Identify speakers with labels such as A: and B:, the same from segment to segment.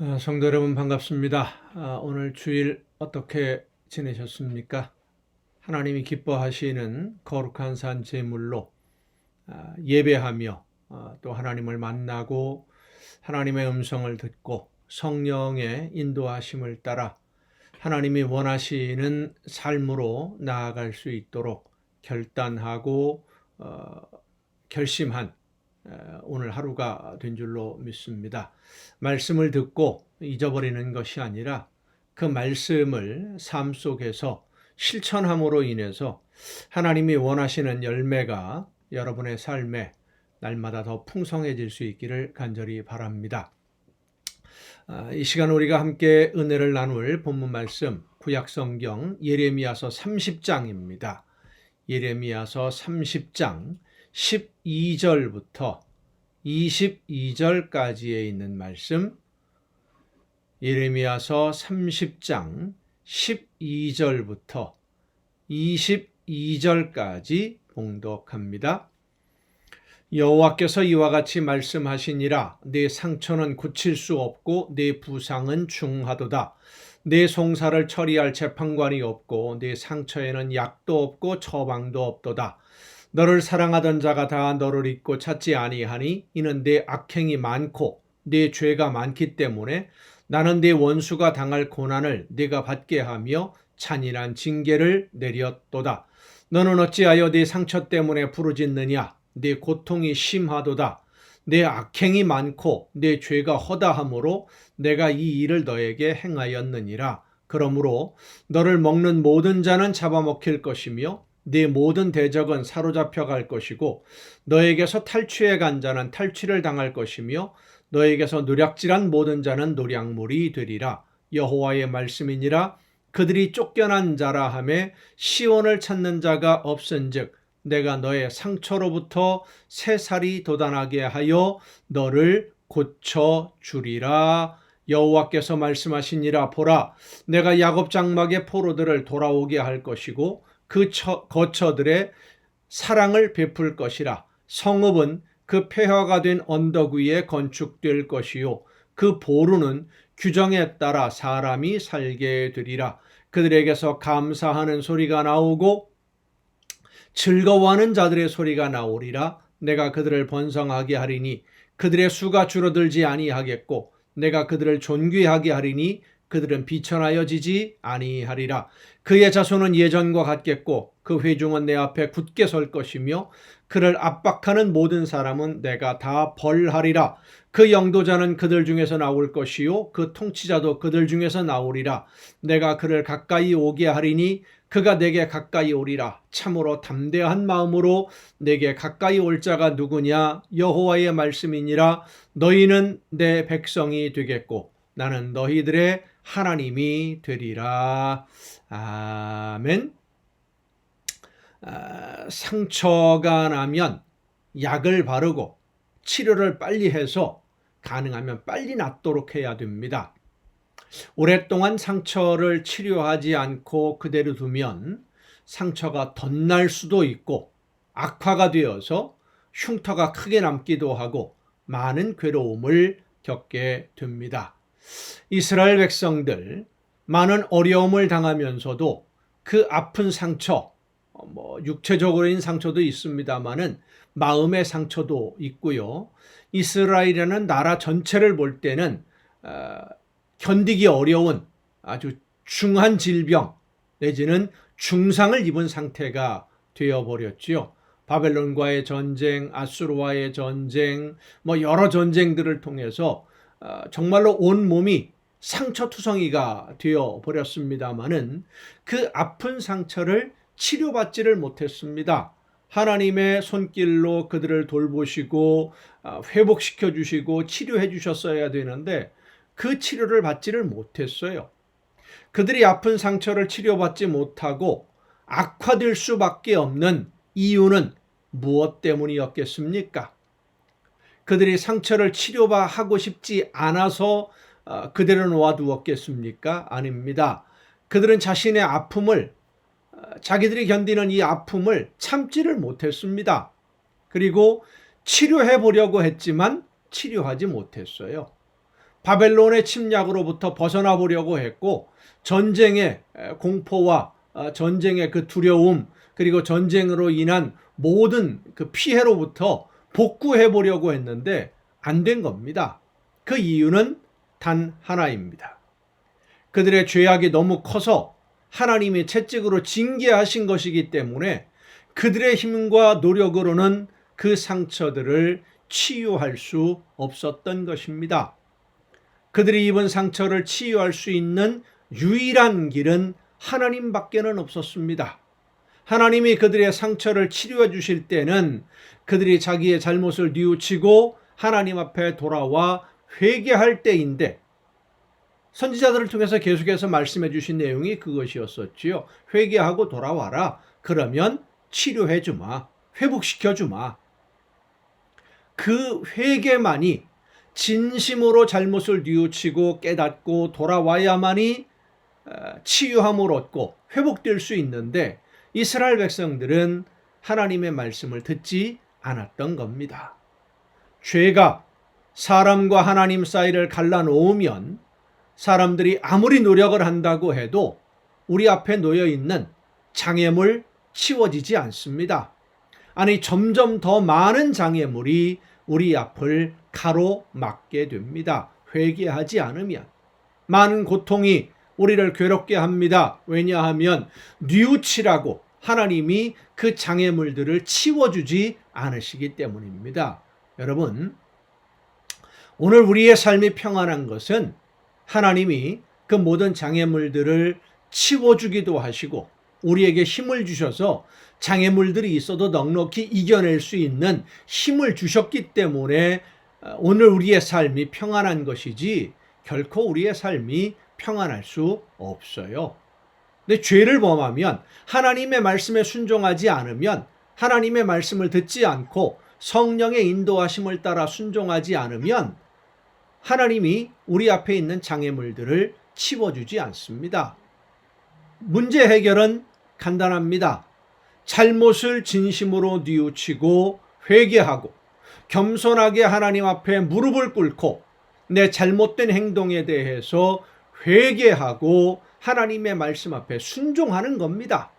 A: 아, 성도 여러분 반갑습니다. 아, 오늘 주일 어떻게 지내셨습니까? 하나님이 기뻐하시는 거룩한 산 제물로 아, 예배하며 아, 또 하나님을 만나고 하나님의 음성을 듣고 성령의 인도하심을 따라 하나님이 원하시는 삶으로 나아갈 수 있도록 결단하고 어, 결심한 어, 오늘 하루가 된 줄로 믿습니다. 말씀을 듣고 잊어버리는 것이 아니라 그 말씀을 삶 속에서 실천함으로 인해서 하나님이 원하시는 열매가 여러분의 삶에 날마다 더 풍성해질 수 있기를 간절히 바랍니다. 아, 이 시간 우리가 함께 은혜를 나눌 본문 말씀 구약 성경 예레미야서 30장입니다. 예레미야서 30장 12절부터 22절까지에 있는 말씀. 예레미야서 30장 12절부터 22절까지 봉독합니다. 여호와께서 이와 같이 말씀하시니라. 내 상처는 고칠 수 없고 내 부상은 중하도다. 내 송사를 처리할 재판관이 없고 내 상처에는 약도 없고 처방도 없도다 너를 사랑하던 자가 다 너를 잊고 찾지 아니하니 이는 내 악행이 많고 내 죄가 많기 때문에 나는 내 원수가 당할 고난을 네가 받게 하며 잔인한 징계를 내렸도다. 너는 어찌하여 네 상처 때문에 부르짖느냐? 네 고통이 심하도다. 내 악행이 많고 내 죄가 허다함으로 내가 이 일을 너에게 행하였느니라. 그러므로 너를 먹는 모든 자는 잡아먹힐 것이며 네 모든 대적은 사로잡혀 갈 것이고 너에게서 탈취해 간 자는 탈취를 당할 것이며 너에게서 노략질한 모든 자는 노략물이 되리라. 여호와의 말씀이니라. 그들이 쫓겨난 자라 함에 시온을 찾는 자가 없은즉 내가 너의 상처로부터 새 살이 돋아나게 하여 너를 고쳐 주리라. 여호와께서 말씀하시니라. 보라 내가 야곱 장막의 포로들을 돌아오게 할 것이고 그 처, 거처들의 사랑을 베풀 것이라. 성읍은 그 폐허가 된 언덕 위에 건축될 것이요. 그 보루는 규정에 따라 사람이 살게 되리라. 그들에게서 감사하는 소리가 나오고 즐거워하는 자들의 소리가 나오리라. 내가 그들을 번성하게 하리니 그들의 수가 줄어들지 아니하겠고 내가 그들을 존귀하게 하리니 그들은 비천하여지지 아니하리라. 그의 자손은 예전과 같겠고 그 회중은 내 앞에 굳게 설 것이며 그를 압박하는 모든 사람은 내가 다 벌하리라. 그 영도자는 그들 중에서 나올 것이요 그 통치자도 그들 중에서 나오리라. 내가 그를 가까이 오게 하리니 그가 내게 가까이 오리라. 참으로 담대한 마음으로 내게 가까이 올 자가 누구냐? 여호와의 말씀이니라. 너희는 내 백성이 되겠고 나는 너희들의 하나님이 되리라. 아멘. 아, 상처가 나면 약을 바르고 치료를 빨리 해서 가능하면 빨리 낫도록 해야 됩니다. 오랫동안 상처를 치료하지 않고 그대로 두면 상처가 덧날 수도 있고 악화가 되어서 흉터가 크게 남기도 하고 많은 괴로움을 겪게 됩니다. 이스라엘 백성들 많은 어려움을 당하면서도 그 아픈 상처, 어, 뭐 육체적으로인 상처도 있습니다만은 마음의 상처도 있고요. 이스라엘이라는 나라 전체를 볼 때는 어, 견디기 어려운 아주 중한 질병 내지는 중상을 입은 상태가 되어 버렸지요. 바벨론과의 전쟁, 아수르와의 전쟁, 뭐 여러 전쟁들을 통해서 어, 정말로 온 몸이 상처투성이가 되어 버렸습니다마는 그 아픈 상처를 치료받지를 못했습니다. 하나님의 손길로 그들을 돌보시고 어, 회복시켜 주시고 치료해 주셨어야 되는데 그 치료를 받지를 못했어요. 그들이 아픈 상처를 치료받지 못하고 악화될 수밖에 없는 이유는 무엇 때문이었겠습니까? 그들이 상처를 치료하고 싶지 않아서 어, 그대로 놓아두었겠습니까? 아닙니다. 그들은 자신의 아픔을 어, 자기들이 견디는 이 아픔을 참지를 못했습니다. 그리고 치료해 보려고 했지만 치료하지 못했어요. 바벨론의 침략으로부터 벗어나 보려고 했고 전쟁의 공포와 어, 전쟁의 그 두려움 그리고 전쟁으로 인한 모든 그 피해로부터 복구해 보려고 했는데 안 된 겁니다. 그 이유는 단 하나입니다. 그들의 죄악이 너무 커서 하나님이 채찍으로 징계하신 것이기 때문에 그들의 힘과 노력으로는 그 상처들을 치유할 수 없었던 것입니다. 그들이 입은 상처를 치유할 수 있는 유일한 길은 하나님밖에는 없었습니다. 하나님이 그들의 상처를 치료해 주실 때는 그들이 자기의 잘못을 뉘우치고 하나님 앞에 돌아와 회개할 때인데 선지자들을 통해서 계속해서 말씀해 주신 내용이 그것이었었지요. 회개하고 돌아와라. 그러면 치료해 주마. 회복시켜 주마. 그 회개만이 진심으로 잘못을 뉘우치고 깨닫고 돌아와야만이 어, 치유함을 얻고 회복될 수 있는데 이스라엘 백성들은 하나님의 말씀을 듣지 않았던 겁니다. 죄가 사람과 하나님 사이를 갈라놓으면 사람들이 아무리 노력을 한다고 해도 우리 앞에 놓여 있는 장애물 치워지지 않습니다. 아니, 점점 더 많은 장애물이 우리 앞을 가로막게 됩니다. 회개하지 않으면. 많은 고통이 우리를 괴롭게 합니다. 왜냐하면 뉘우치라고 하나님이 그 장애물들을 치워주지 않으시기 때문입니다. 여러분, 오늘 우리의 삶이 평안한 것은 하나님이 그 모든 장애물들을 치워주기도 하시고 우리에게 힘을 주셔서 장애물들이 있어도 넉넉히 이겨낼 수 있는 힘을 주셨기 때문에 어, 오늘 우리의 삶이 평안한 것이지 결코 우리의 삶이 평안할 수 없어요. 근데 죄를 범하면 하나님의 말씀에 순종하지 않으면 하나님의 말씀을 듣지 않고 성령의 인도하심을 따라 순종하지 않으면 하나님이 우리 앞에 있는 장애물들을 치워주지 않습니다. 문제 해결은 간단합니다. 잘못을 진심으로 뉘우치고 회개하고 겸손하게 하나님 앞에 무릎을 꿇고 내 잘못된 행동에 대해서 회개하고 하나님의 말씀 앞에 순종하는 겁니다.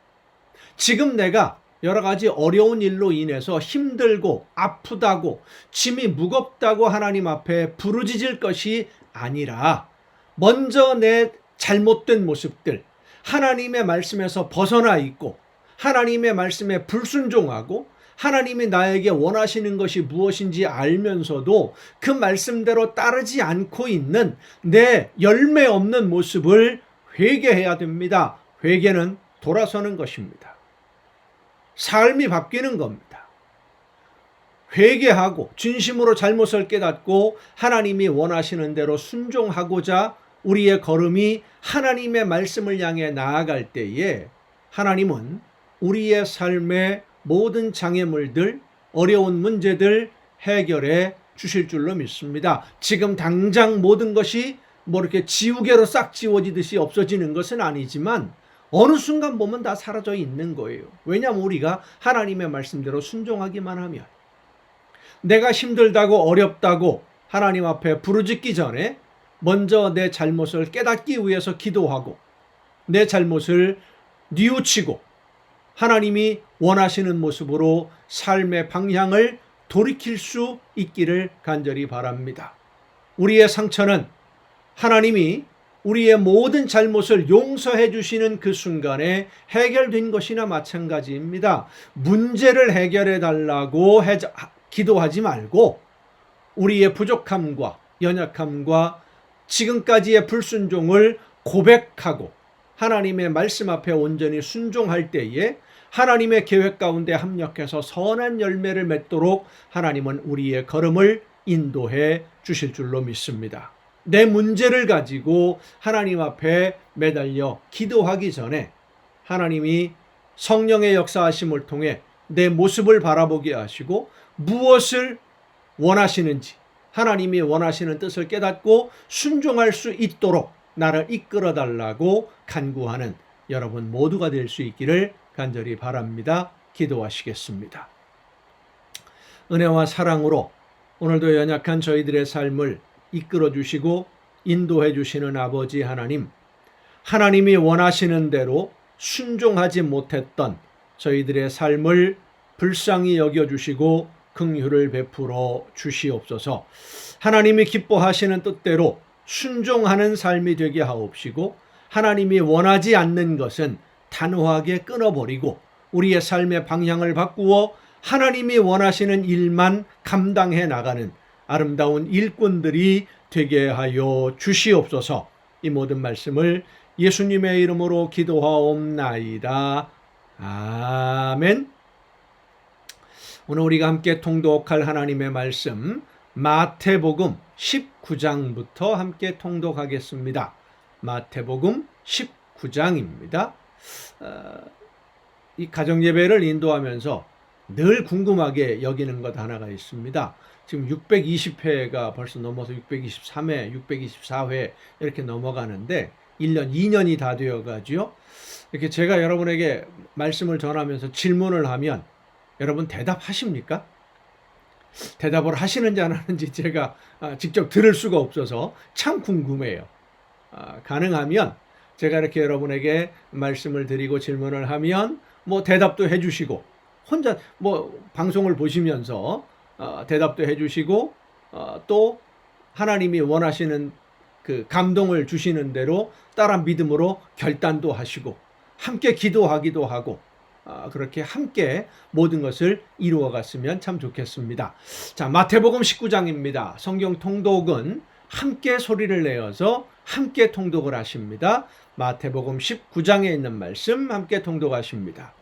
A: 지금 내가 여러 가지 어려운 일로 인해서 힘들고 아프다고 짐이 무겁다고 하나님 앞에 부르짖을 것이 아니라 먼저 내 잘못된 모습들 하나님의 말씀에서 벗어나 있고 하나님의 말씀에 불순종하고 하나님이 나에게 원하시는 것이 무엇인지 알면서도 그 말씀대로 따르지 않고 있는 내 열매 없는 모습을 회개해야 됩니다. 회개는 돌아서는 것입니다. 삶이 바뀌는 겁니다. 회개하고 진심으로 잘못을 깨닫고 하나님이 원하시는 대로 순종하고자 우리의 걸음이 하나님의 말씀을 향해 나아갈 때에 하나님은 우리의 삶의 모든 장애물들, 어려운 문제들 해결해 주실 줄로 믿습니다. 지금 당장 모든 것이 뭐 이렇게 지우개로 싹 지워지듯이 없어지는 것은 아니지만 어느 순간 보면 다 사라져 있는 거예요. 왜냐하면 우리가 하나님의 말씀대로 순종하기만 하면 내가 힘들다고 어렵다고 하나님 앞에 부르짖기 전에 먼저 내 잘못을 깨닫기 위해서 기도하고 내 잘못을 뉘우치고 하나님이 원하시는 모습으로 삶의 방향을 돌이킬 수 있기를 간절히 바랍니다. 우리의 상처는 하나님이 우리의 모든 잘못을 용서해 주시는 그 순간에 해결된 것이나 마찬가지입니다. 문제를 해결해 달라고 기도하지 말고 우리의 부족함과 연약함과 지금까지의 불순종을 고백하고 하나님의 말씀 앞에 온전히 순종할 때에 하나님의 계획 가운데 합력해서 선한 열매를 맺도록 하나님은 우리의 걸음을 인도해 주실 줄로 믿습니다. 내 문제를 가지고 하나님 앞에 매달려 기도하기 전에 하나님이 성령의 역사하심을 통해 내 모습을 바라보게 하시고 무엇을 원하시는지 하나님이 원하시는 뜻을 깨닫고 순종할 수 있도록 나를 이끌어 달라고 간구하는 여러분 모두가 될 수 있기를 간절히 바랍니다. 기도하시겠습니다. 은혜와 사랑으로 오늘도 연약한 저희들의 삶을 이끌어 주시고 인도해 주시는 아버지 하나님, 하나님이 원하시는 대로 순종하지 못했던 저희들의 삶을 불쌍히 여겨 주시고 긍휼을 베풀어 주시옵소서. 하나님이 기뻐하시는 뜻대로 순종하는 삶이 되게 하옵시고 하나님이 원하지 않는 것은 단호하게 끊어버리고 우리의 삶의 방향을 바꾸어 하나님이 원하시는 일만 감당해 나가는 아름다운 일꾼들이 되게 하여 주시옵소서. 이 모든 말씀을 예수님의 이름으로 기도하옵나이다. 아멘. 오늘 우리가 함께 통독할 하나님의 말씀 마태복음 19장부터 함께 통독하겠습니다. 마태복음 19장입니다. 어, 이 가정 예배를 인도하면서 늘 궁금하게 여기는 것 하나가 있습니다. 지금 620회가 벌써 넘어서 623회, 624회 이렇게 넘어가는데 1년, 2년이 다 되어 가지요. 이렇게 제가 여러분에게 말씀을 전하면서 질문을 하면 여러분 대답하십니까? 대답을 하시는지 안 하는지 제가 아, 직접 들을 수가 없어서 참 궁금해요. 아, 가능하면 제가 이렇게 여러분에게 말씀을 드리고 질문을 하면 뭐 대답도 해주시고 혼자 뭐 방송을 보시면서 어, 대답도 해주시고 어, 또 하나님이 원하시는 그 감동을 주시는 대로 따라 믿음으로 결단도 하시고 함께 기도하기도 하고 어, 그렇게 함께 모든 것을 이루어 갔으면 참 좋겠습니다. 자, 마태복음 19장입니다. 성경 통독은 함께 소리를 내어서 함께 통독을 하십니다. 마태복음 19장에 있는 말씀 함께 통독하십니다.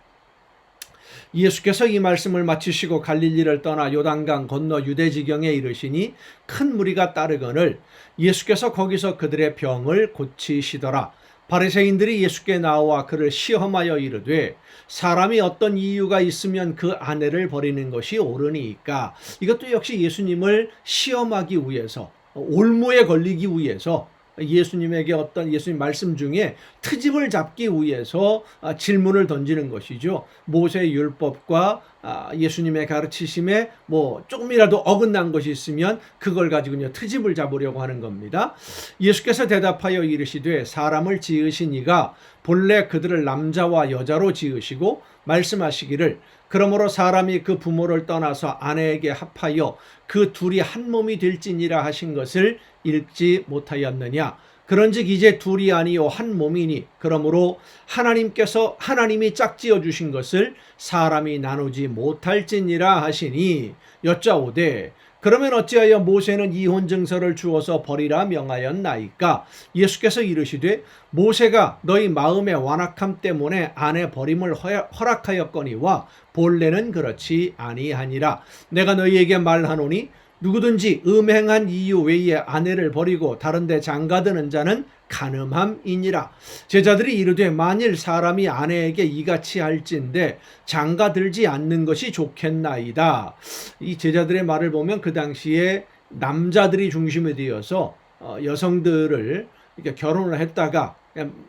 A: 예수께서 이 말씀을 마치시고 갈릴리를 떠나 요단강 건너 유대 지경에 이르시니 큰 무리가 따르거늘 예수께서 거기서 그들의 병을 고치시더라. 바리새인들이 예수께 나와 그를 시험하여 이르되 사람이 어떤 이유가 있으면 그 아내를 버리는 것이 옳으니까 이것도 역시 예수님을 시험하기 위해서 올무에 걸리기 위해서 예수님에게 어떤 예수님 말씀 중에 트집을 잡기 위해서 아, 질문을 던지는 것이죠. 모세 율법과 아, 예수님의 가르치심에 뭐 조금이라도 어긋난 것이 있으면 그걸 가지고 트집을 잡으려고 하는 겁니다. 예수께서 대답하여 이르시되 사람을 지으신 이가 본래 그들을 남자와 여자로 지으시고 말씀하시기를 그러므로 사람이 그 부모를 떠나서 아내에게 합하여 그 둘이 한 몸이 될지니라 하신 것을 읽지 못하였느냐? 그런즉 이제 둘이 아니요 한 몸이니. 그러므로 하나님께서 하나님이 짝지어 주신 것을 사람이 나누지 못할지니라 하시니. 여짜오되 그러면 어찌하여 모세는 이혼 증서를 주어서 버리라 명하였나이까? 예수께서 이르시되 모세가 너희 마음의 완악함 때문에 아내 버림을 허락하였거니와 본래는 그렇지 아니하니라. 내가 너희에게 말하노니 누구든지 음행한 이유 외에 아내를 버리고 다른데 장가드는 자는 가늠함이니라. 제자들이 이르되 만일 사람이 아내에게 이같이 할진데 장가 들지 않는 것이 좋겠나이다. 이 제자들의 말을 보면 그 당시에 남자들이 중심이 되어서 어, 여성들을 결혼을 했다가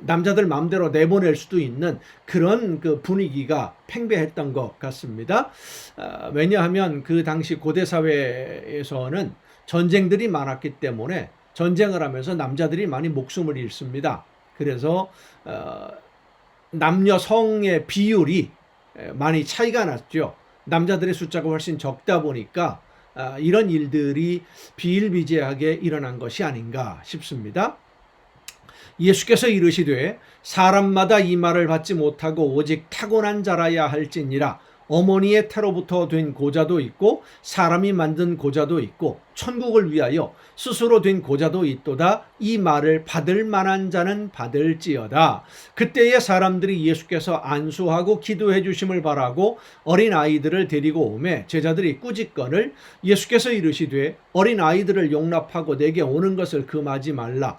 A: 남자들 마음대로 내보낼 수도 있는 그런 그 분위기가 팽배했던 것 같습니다. 아, 왜냐하면 그 당시 고대 사회에서는 전쟁들이 많았기 때문에 전쟁을 하면서 남자들이 많이 목숨을 잃습니다. 그래서 어, 남녀 성의 비율이 많이 차이가 났죠. 남자들의 숫자가 훨씬 적다 보니까 아, 이런 일들이 비일비재하게 일어난 것이 아닌가 싶습니다. 예수께서 이르시되 사람마다 이 말을 받지 못하고 오직 타고난 자라야 할지니라 어머니의 태로부터 된 고자도 있고 사람이 만든 고자도 있고 천국을 위하여 스스로 된 고자도 있도다. 이 말을 받을 만한 자는 받을지어다. 그때에 사람들이 예수께서 안수하고 기도해 주심을 바라고 어린 아이들을 데리고 오매 제자들이 꾸짖건을 예수께서 이르시되 어린 아이들을 용납하고 내게 오는 것을 금하지 말라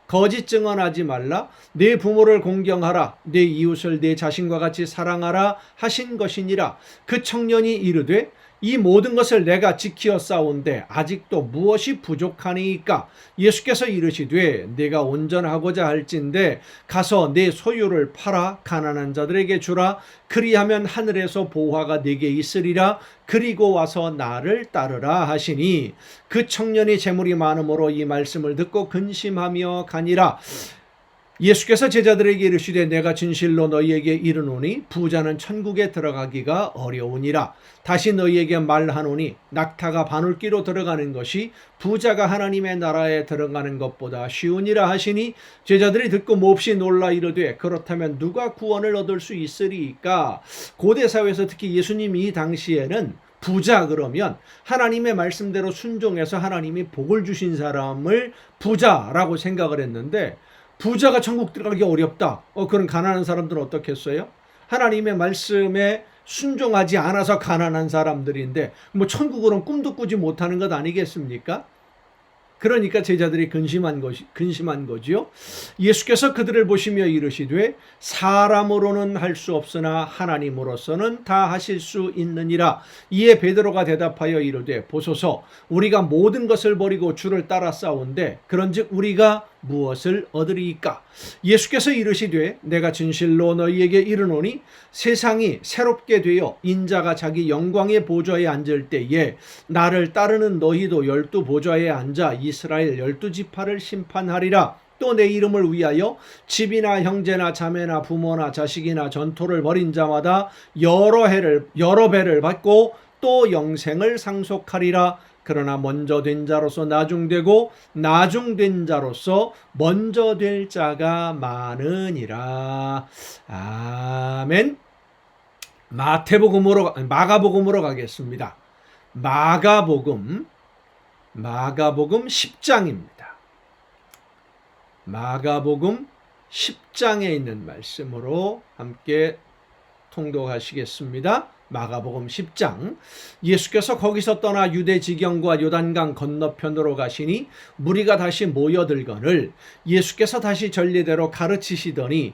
A: 거짓 증언하지 말라, 내 부모를 공경하라, 내 이웃을 내 자신과 같이 사랑하라 하신 것이니라. 그 청년이 이르되 이 모든 것을 내가 지키어 싸운데 아직도 무엇이 부족하니까? 예수께서 이르시되 내가 온전하고자 할진대 가서 내 소유를 팔아 가난한 자들에게 주라. 그리하면 하늘에서 보화가 내게 있으리라. 그리고 와서 나를 따르라 하시니 그 청년이 재물이 많음으로 이 말씀을 듣고 근심하며 가니라 예수께서 제자들에게 이르시되 내가 진실로 너희에게 이르노니 부자는 천국에 들어가기가 어려우니라. 다시 너희에게 말하노니 낙타가 바늘기로 들어가는 것이 부자가 하나님의 나라에 들어가는 것보다 쉬우니라 하시니 제자들이 듣고 몹시 놀라 이르되 그렇다면 누가 구원을 얻을 수 있으리까? 고대 사회에서 특히 예수님이 이 당시에는 부자 그러면 하나님의 말씀대로 순종해서 하나님이 복을 주신 사람을 부자라고 생각을 했는데 부자가 천국 들어가기 어렵다. 어, 그런 가난한 사람들은 어떻겠어요? 하나님의 말씀에 순종하지 않아서 가난한 사람들인데 뭐 천국으로는 꿈도 꾸지 못하는 것 아니겠습니까? 그러니까 제자들이 근심한 것이 근심한 거지요. 예수께서 그들을 보시며 이르시되 사람으로는 할 수 없으나 하나님으로서는 다 하실 수 있느니라. 이에 베드로가 대답하여 이르되 보소서 우리가 모든 것을 버리고 주를 따라 싸운데 그런즉 우리가 무엇을 얻으리이까? 예수께서 이르시되 내가 진실로 너희에게 이르노니 세상이 새롭게 되어 인자가 자기 영광의 보좌에 앉을 때에 나를 따르는 너희도 열두 보좌에 앉아 이스라엘 열두 지파를 심판하리라. 또 내 이름을 위하여 집이나 형제나 자매나 부모나 자식이나 전토를 벌인 자마다 여러 해를 여러 배를 받고 또 영생을 상속하리라. 그러나 먼저 된 자로서 나중되고 나중된 자로서 먼저 될 자가 많으니라. 아멘. 마태복음으로 마가복음으로 가겠습니다. 마가복음 마가복음 10장입니다. 마가복음 10장에 있는 말씀으로 함께 통독하시겠습니다. 마가복음 10장. 예수께서 거기서 떠나 유대 지경과 요단강 건너편으로 가시니 무리가 다시 모여들거늘 예수께서 다시 전례대로 가르치시더니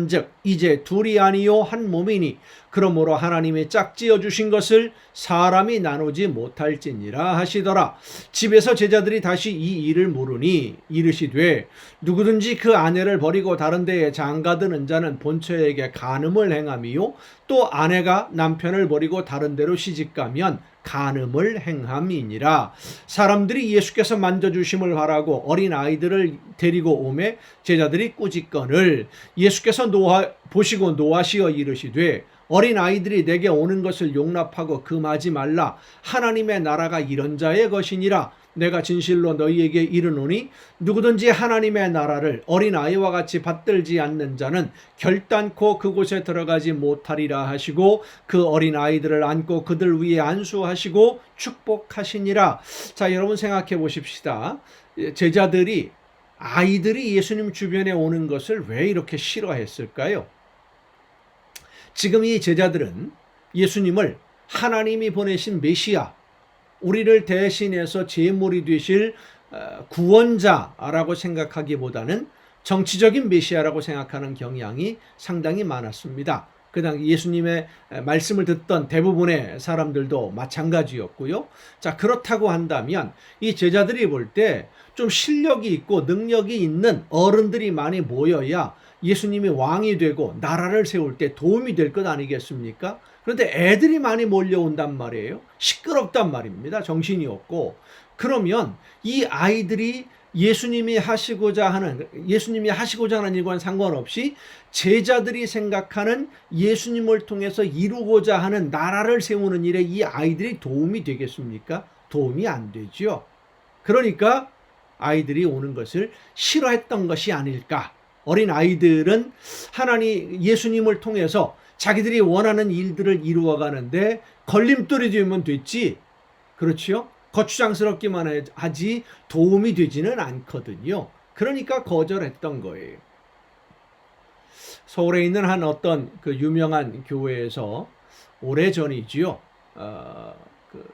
A: 즉 이제 둘이 아니요 한 몸이니 그러므로 하나님이 짝지어 주신 것을 사람이 나누지 못할지니라 하시더라 집에서 제자들이 다시 이 일을 물으니 이르시되 누구든지 그 아내를 버리고 다른 데에 장가드는 자는 본처에게 간음을 행함이요 또 아내가 남편을 버리고 다른 데로 시집가면 간음을 행함이니라. 사람들이 예수께서 만져주심을 바라고 어린 아이들을 데리고 오매 제자들이 꾸짖건을 예수께서 노하, 보시고 노하시어 이르시되 어린 아이들이 내게 오는 것을 용납하고 금하지 말라. 하나님의 나라가 이런 자의 것이니라. 내가 진실로 너희에게 이르노니 누구든지 하나님의 나라를 어린 아이와 같이 받들지 않는 자는 결단코 그곳에 들어가지 못하리라 하시고 그 어린 아이들을 안고 그들 위에 안수하시고 축복하시니라. 자, 여러분 생각해 보십시다. 제자들이 아이들이 예수님 주변에 오는 것을 왜 이렇게 싫어했을까요? 지금 이 제자들은 예수님을 하나님이 보내신 메시아, 우리를 대신해서 제물이 되실 어, 구원자라고 생각하기보다는 정치적인 메시아라고 생각하는 경향이 상당히 많았습니다. 그당 예수님의 말씀을 듣던 대부분의 사람들도 마찬가지였고요. 자, 그렇다고 한다면 이 제자들이 볼 때 좀 실력이 있고 능력이 있는 어른들이 많이 모여야 예수님이 왕이 되고 나라를 세울 때 도움이 될 것 아니겠습니까? 그런데 애들이 많이 몰려온단 말이에요. 시끄럽단 말입니다. 정신이 없고. 그러면 이 아이들이 예수님이 하시고자 하는 예수님이 하시고자 하는 일과는 상관없이 제자들이 생각하는 예수님을 통해서 이루고자 하는 나라를 세우는 일에 이 아이들이 도움이 되겠습니까? 도움이 안 되죠. 그러니까 아이들이 오는 것을 싫어했던 것이 아닐까. 어린 아이들은 하나님 예수님을 통해서 자기들이 원하는 일들을 이루어 가는데 걸림돌이 되면 됐지. 그렇지요? 거추장스럽기만 하지 도움이 되지는 않거든요. 그러니까 거절했던 거예요. 서울에 있는 한 어떤 그 유명한 교회에서 오래 전이지요. 어, 그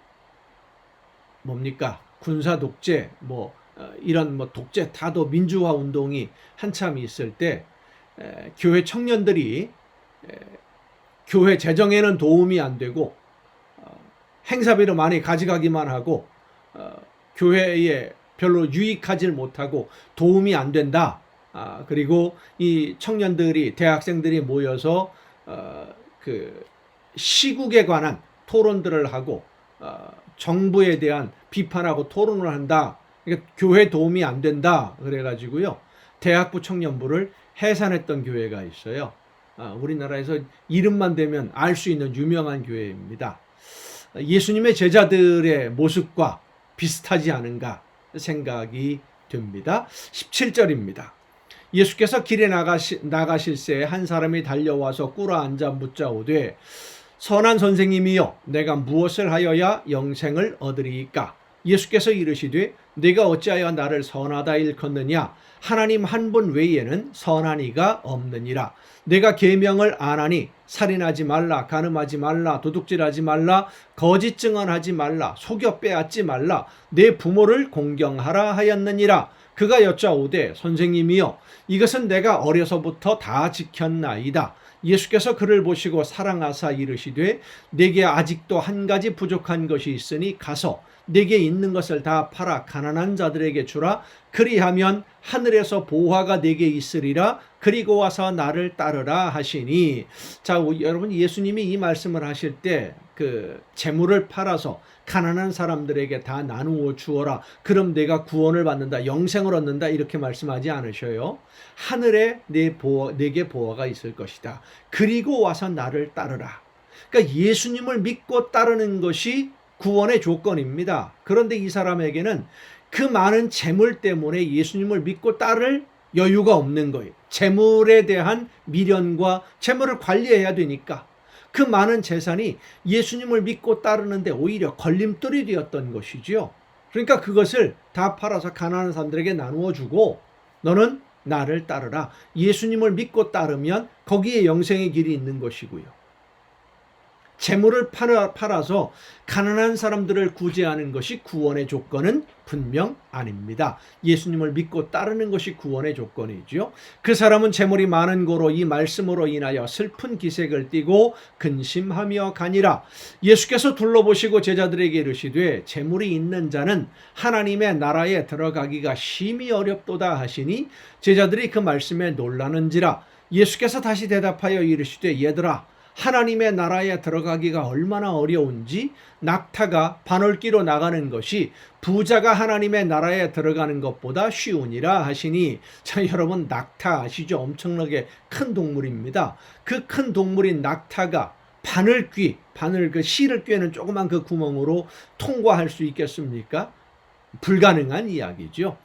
A: 뭡니까 군사 독재 뭐 어, 이런 뭐 독재 타도 민주화 운동이 한참 있을 때 에, 교회 청년들이 에, 교회 재정에는 도움이 안 되고 어, 행사비로 많이 가져가기만 하고 어, 교회에 별로 유익하지 못하고 도움이 안 된다. 아, 그리고 이 청년들이 대학생들이 모여서 어, 그 시국에 관한 토론들을 하고 어, 정부에 대한 비판하고 토론을 한다. 그러니까 교회 도움이 안 된다. 그래가지고요 대학부 청년부를 해산했던 교회가 있어요. 아, 우리나라에서 이름만 되면 알 수 있는 유명한 교회입니다. 예수님의 제자들의 모습과 비슷하지 않은가 생각이 됩니다. 17절입니다. 예수께서 길에 나가시, 나가실새 한 사람이 달려와서 꿇어 앉아 묻자오되 선한 선생님이여 내가 무엇을 하여야 영생을 얻으리이까 예수께서 이르시되 내가 어찌하여 나를 선하다 일컫느냐? 하나님 한 분 외에는 선한 이가 없느니라. 내가 계명을 안 하니 살인하지 말라 간음하지 말라 도둑질하지 말라 거짓 증언하지 말라 속여 빼앗지 말라 내 부모를 공경하라 하였느니라. 그가 여짜오되 선생님이여 이것은 내가 어려서부터 다 지켰나이다 예수께서 그를 보시고 사랑하사 이르시되 내게 아직도 한 가지 부족한 것이 있으니 가서 내게 있는 것을 다 팔아 가난한 자들에게 주라. 그리하면 하늘에서 보화가 내게 있으리라. 그리고 와서 나를 따르라 하시니. 자 여러분 예수님이 이 말씀을 하실 때 그 재물을 팔아서 가난한 사람들에게 다 나누어 주어라. 그럼 내가 구원을 받는다 영생을 얻는다 이렇게 말씀하지 않으셔요. 하늘에 내 보화 내게 보화가 있을 것이다. 그리고 와서 나를 따르라. 그러니까 예수님을 믿고 따르는 것이 구원의 조건입니다. 그런데 이 사람에게는 그 많은 재물 때문에 예수님을 믿고 따를 여유가 없는 거예요. 재물에 대한 미련과 재물을 관리해야 되니까 그 많은 재산이 예수님을 믿고 따르는데 오히려 걸림돌이 되었던 것이지요. 그러니까 그것을 다 팔아서 가난한 사람들에게 나누어 주고 너는 나를 따르라. 예수님을 믿고 따르면 거기에 영생의 길이 있는 것이고요. 재물을 팔아 서 가난한 사람들을 구제하는 것이 구원의 조건은 분명 아닙니다. 예수님을 믿고 따르는 것이 구원의 조건이지요. 그 사람은 재물이 많은 고로 이 말씀으로 인하여 슬픈 기색을 띠고 근심하며 가니라. 예수께서 둘러보시고 제자들에게 이르시되 재물이 있는 자는 하나님의 나라에 들어가기가 심히 어렵도다 하시니 제자들이 그 말씀에 놀라는지라. 예수께서 다시 대답하여 이르시되 얘들아 하나님의 나라에 들어가기가 얼마나 어려운지 낙타가 바늘기로 나가는 것이 부자가 하나님의 나라에 들어가는 것보다 쉬우니라 하시니 자 여러분 낙타 아시죠? 엄청나게 큰 동물입니다. 그 큰 동물인 낙타가 바늘귀, 바늘 그 실을 꿰는 조그만 그 구멍으로 통과할 수 있겠습니까? 불가능한 이야기죠.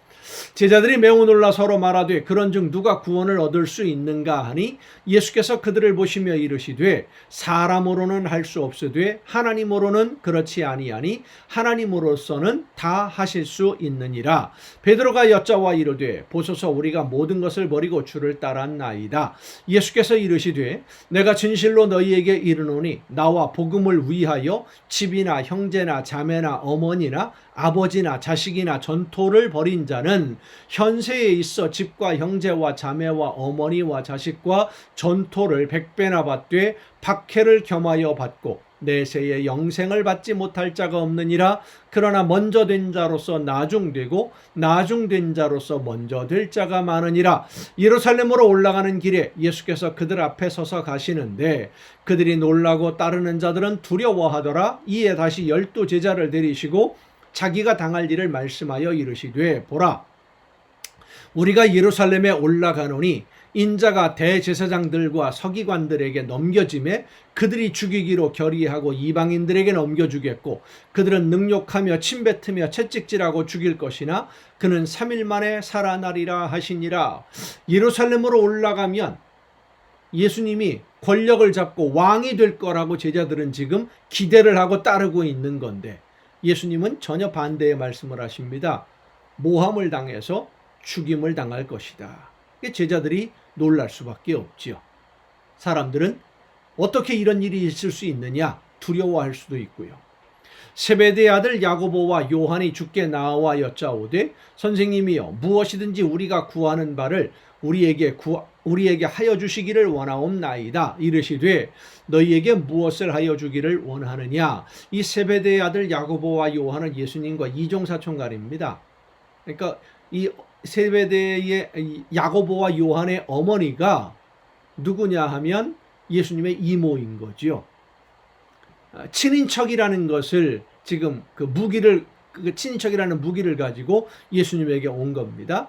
A: 제자들이 매우 놀라 서로 말하되 그런즉 누가 구원을 얻을 수 있는가 하니 예수께서 그들을 보시며 이르시되 사람으로는 할 수 없으되 하나님으로는 그렇지 아니하니 하나님으로서는 다 하실 수 있느니라. 베드로가 여짜와 이르되 보소서 우리가 모든 것을 버리고 주를 따랐나이다. 예수께서 이르시되 내가 진실로 너희에게 이르노니 나와 복음을 위하여 집이나 형제나 자매나 어머니나 아버지나 자식이나 전토를 벌인 자는 현세에 있어 집과 형제와 자매와 어머니와 자식과 전토를 백배나 받되 박해를 겸하여 받고 내세에 영생을 받지 못할 자가 없느니라. 그러나 먼저 된 자로서 나중되고 나중된 자로서 먼저 될 자가 많으니라. 예루살렘으로 올라가는 길에 예수께서 그들 앞에 서서 가시는데 그들이 놀라고 따르는 자들은 두려워하더라. 이에 다시 열두 제자를 데리시고 자기가 당할 일을 말씀하여 이르시되 보라 우리가 예루살렘에 올라가노니 인자가 대제사장들과 서기관들에게 넘겨짐에 그들이 죽이기로 결의하고 이방인들에게 넘겨주겠고 그들은 능욕하며 침뱉으며 채찍질하고 죽일 것이나 그는 3일 만에 살아나리라 하시니라. 예루살렘으로 올라가면 예수님이 권력을 잡고 왕이 될 거라고 제자들은 지금 기대를 하고 따르고 있는 건데 예수님은 전혀 반대의 말씀을 하십니다. 모함을 당해서 죽임을 당할 것이다. 제자들이 놀랄 수밖에 없지요. 사람들은 어떻게 이런 일이 있을 수 있느냐 두려워할 수도 있고요. 세베대의 아들 야고보와 요한이 죽게 나와 여짜오되 선생님이여 무엇이든지 우리가 구하는 바를 우리에게 구 우리에게 하여 주시기를 원하옵나이다 이르시되 너희에게 무엇을 하여 주기를 원하느냐 이 세베대의 아들 야고보와 요한은 예수님과 이종사촌간입니다. 그러니까 이 세베대의 야고보와 요한의 어머니가 누구냐 하면 예수님의 이모인 거지요. 아, 친인척이라는 것을 지금 그 무기를 그 친인척이라는 무기를 가지고 예수님에게 온 겁니다.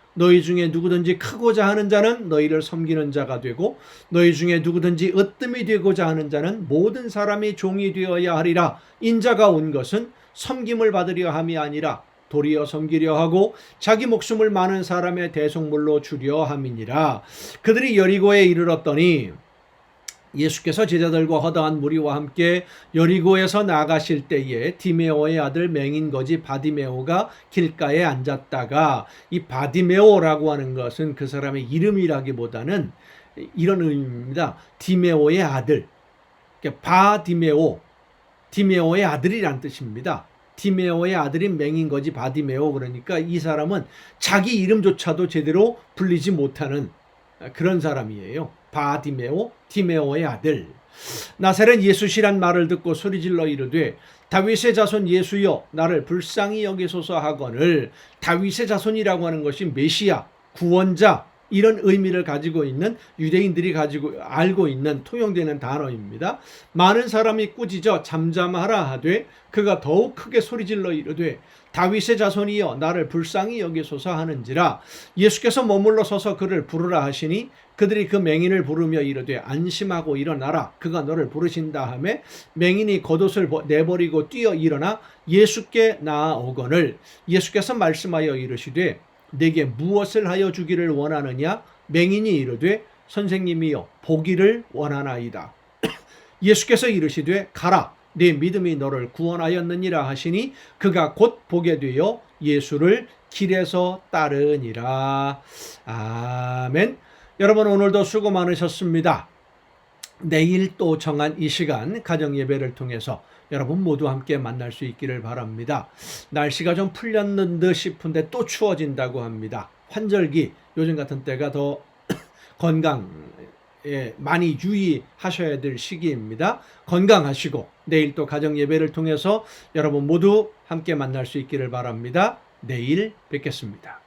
A: 너희 중에 누구든지 크고자 하는 자는 너희를 섬기는 자가 되고 너희 중에 누구든지 으뜸이 되고자 하는 자는 모든 사람이 종이 되어야 하리라. 인자가 온 것은 섬김을 받으려 함이 아니라 도리어 섬기려 하고 자기 목숨을 많은 사람의 대속물로 주려 함이니라. 그들이 여리고에 이르렀더니 예수께서 제자들과 허다한 무리와 함께 여리고에서 나가실 때에 디메오의 아들 맹인거지 바디메오가 길가에 앉았다가 이 바디메오라고 하는 것은 그 사람의 이름이라기보다는 이런 의미입니다. 디메오의 아들. 그러니까 바디메오, 디메오의 아들이란 뜻입니다. 디메오의 아들인 맹인거지 바디메오 그러니까 이 사람은 자기 이름조차도 제대로 불리지 못하는 그런 사람이에요. 바디메오, 디메오의 아들. 나사렛 예수시란 말을 듣고 소리질러 이르되 다윗의 자손 예수여 나를 불쌍히 여기소서 하거늘 다윗의 자손이라고 하는 것이 메시아 구원자 이런 의미를 가지고 있는 유대인들이 가지고 알고 있는 통용되는 단어입니다. 많은 사람이 꾸짖어 잠잠하라 하되 그가 더욱 크게 소리질러 이르되 다윗의 자손이여 나를 불쌍히 여기소서 하는지라. 예수께서 머물러 서서 그를 부르라 하시니 그들이 그 맹인을 부르며 이르되 안심하고 일어나라. 그가 너를 부르신다 하매 맹인이 겉옷을 내버리고 뛰어 일어나 예수께 나아오거늘. 예수께서 말씀하여 이르시되 내게 무엇을 하여 주기를 원하느냐 맹인이 이르되 선생님이여 보기를 원하나이다 예수께서 이르시되 가라 네 믿음이 너를 구원하였느니라 하시니 그가 곧 보게 되어 예수를 길에서 따르니라. 아멘. 여러분 오늘도 수고 많으셨습니다. 내일 또 정한 이 시간 가정 예배를 통해서 여러분 모두 함께 만날 수 있기를 바랍니다. 날씨가 좀 풀렸는 듯 싶은데 또 추워진다고 합니다. 환절기 요즘 같은 때가 더 건강 예, 많이 유의하셔야 될 시기입니다. 건강하시고 내일 또 가정 예배를 통해서 여러분 모두 함께 만날 수 있기를 바랍니다. 내일 뵙겠습니다.